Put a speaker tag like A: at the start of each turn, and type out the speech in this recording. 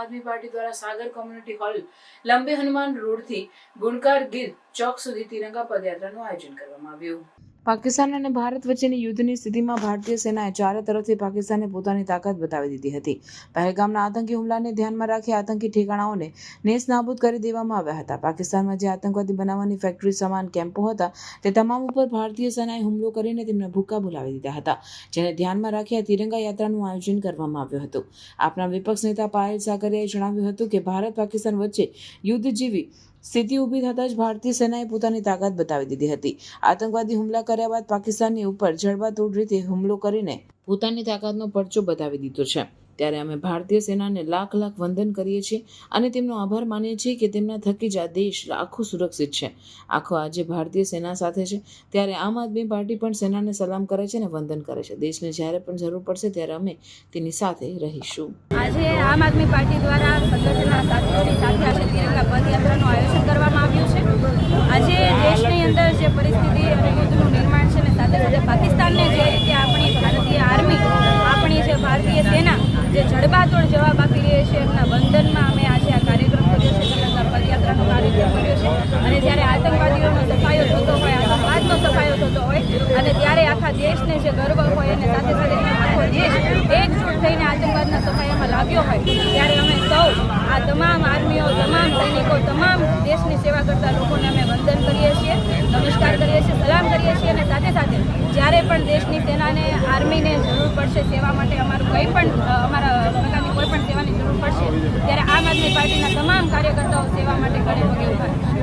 A: આદમી party દ્વારા Sagar community hall, Lambe Hanuman રોડથી ગુણકાર ગીર ચોક સુધી તિરંગા પદયાત્રાનું આયોજન કરવામાં આવ્યું. પાકિસ્તાન અને ભારત વચ્ચેની યુદ્ધની સ્થિતિમાં ભારતીય સેનાએ ચારે તરફથી પાકિસ્તાને પોતાની તાકાત બતાવી દીધી હતી. પહેલગામના આતંકી હુમલાને ધ્યાનમાં રાખી આતંકી ઠેકાણાઓને નેસ નાબૂદ કરી દેવામાં આવ્યા હતા. પાકિસ્તાનમાં જે આતંકવાદી બનાવવાની ફેક્ટરી સમાન કેમ્પો હતા, તે તમામ ઉપર ભારતીય સેનાએ હુમલો કરીને તેમને ભૂક્કા બોલાવી દીધા હતા, જેને ધ્યાનમાં રાખી આ તિરંગા યાત્રાનું આયોજન કરવામાં આવ્યું હતું. આપના વિપક્ષ નેતા પાયલ સાકરિયાએ જણાવ્યું હતું કે ભારત પાકિસ્તાન વચ્ચે યુદ્ધ જેવી સ્થિતિ ઊભી થતાં જ ભારતીય સેનાએ પોતાની તાકાત બતાવી દીધી હતી. આતંકવાદી હુમલા કર્યા બાદ પાકિસ્તાનની ઉપર જડબાતોડ રીતે હુમલો કરીને પોતાની તાકાતનો પરચો બતાવી દીધો છે. ત્યારે અમે ભારતીય સેનાને લાખ લાખ વંદન કરીએ છીએ અને તેમનો આભાર માનીએ છીએ કે તેમના થકી જ આ દેશ આખો સુરક્ષિત છે. આખો આજે ભારતીય સેના સાથે છે. ત્યારે આમ આદમી પાર્ટી પણ સેનાને સલામ કરે છે અને વંદન કરે છે. દેશને જ્યારે પણ જરૂર પડશે ત્યારે અમે તેની સાથે રહીશું.
B: આજે આમ આદમી પાર્ટી દ્વારા આજે તિરંગા પદયાત્રાનું આયોજન કરવામાં આવ્યું છે આજે દેશની અંદર પરિસ્થિતિ અને યુદ્ધનું નિર્માણ છે ને સાથે સાથે પાકિસ્તાનને જે રીતે આપણી ભારતીય આર્મી, આપણી જે ભારતીય સેના જે જડબાતોડ જવાબ આપી રહી છે, એમના બંધનમાં અમે આજે આ કાર્યક્રમ કર્યો છે તેમના પદયાત્રાનો કાર્યક્રમ કર્યો છે. અને જ્યારે આતંકવાદીઓનો સફાયો થતો હોય, આતંકવાદનો સફાયો થતો હોય, અને ત્યારે આખા દેશને જે ગર્વ હોય અને સાથે સાથે આખો દેશ એકજૂટ થઈને આતંકવાદના સફાયામાં લાગ્યો હોય, ત્યારે અમે સૌ આ તમામ આર્મીઓ, તમામ સૈનિકો, તમામ દેશની સેવા કરતા લોકોને અમે વંદન કરીએ છીએ નમસ્કાર કરીએ છીએ સલામ કરીએ છીએ અને સાથે જ્યારે પણ દેશની સેનાને, આર્મીને જરૂર પડશે સેવા માટે અમારું કંઈ પણ અમારા પ્રકારની કોઈ પણ સેવાની જરૂર પડશે, ત્યારે આમ આદમી પાર્ટીના તમામ કાર્યકર્તાઓ સેવા માટે ઘરે પગે